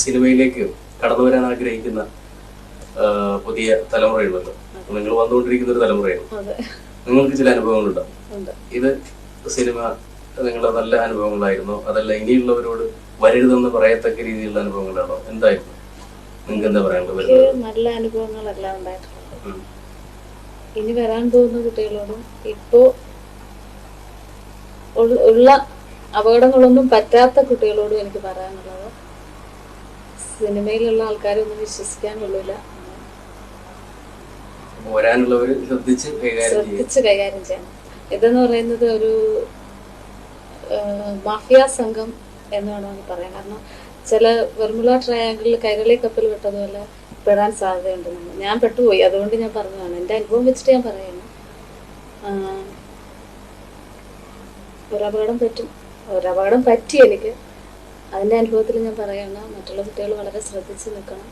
സിനിമയിലേക്ക് കടന്നു വരാൻ ആഗ്രഹിക്കുന്ന പുതിയ തലമുറയുണ്ടല്ലോ. നിങ്ങൾ വന്നുകൊണ്ടിരിക്കുന്ന ഒരു തലമുറയാണ്. നിങ്ങൾക്ക് ചില അനുഭവങ്ങളുണ്ടാവും ഇത് സിനിമ നിങ്ങളുടെ നല്ല അനുഭവങ്ങളായിരുന്നോ? അതല്ല ഇനിയുള്ളവരോട് വരരുതെന്ന് പറയത്തക്ക രീതിയിലുള്ള അനുഭവങ്ങളാണോ എന്തായിരുന്നു? നിങ്ങൾക്ക് എന്താ പറയാനുള്ളത്? നല്ല അനുഭവങ്ങളെല്ലാം ഉണ്ടായിട്ടുള്ളത് ഇനി വരാൻ പോകുന്ന കുട്ടികളോടും ഇപ്പോ ഉള്ള അപകടങ്ങളൊന്നും പറ്റാത്ത കുട്ടികളോടും എനിക്ക് പറയാനുള്ളത് സിനിമയിലുള്ള ആൾക്കാരൊന്നും വിശ്വസിക്കാൻ കൊള്ളില്ല ശ്രദ്ധിച്ച് കൈകാര്യം ചെയ്യാൻ ചെയ്യണം. ഇതെന്ന് പറയുന്നത് ഒരു മാഫിയ സംഘം എന്ന് വേണമെങ്കിൽ പറയാം. കാരണം ചില വെർമുല ട്രയാങ്കിളിൽ കൈരളി കപ്പൽ പെട്ടതുപോലെ പെടാൻ സാധ്യതയുണ്ട് ഞാൻ പെട്ടുപോയി. അതുകൊണ്ട് ഞാൻ പറഞ്ഞതാണ്. എന്റെ അനുഭവം വെച്ചിട്ട് ഞാൻ പറയുന്നു. ഒരപകടം പറ്റും. ഒരപകടം പറ്റി എനിക്ക്. അതിന്റെ അനുഭവത്തിൽ ഞാൻ പറയണം മറ്റുള്ള കുട്ടികൾ വളരെ ശ്രദ്ധിച്ച് നിൽക്കണം.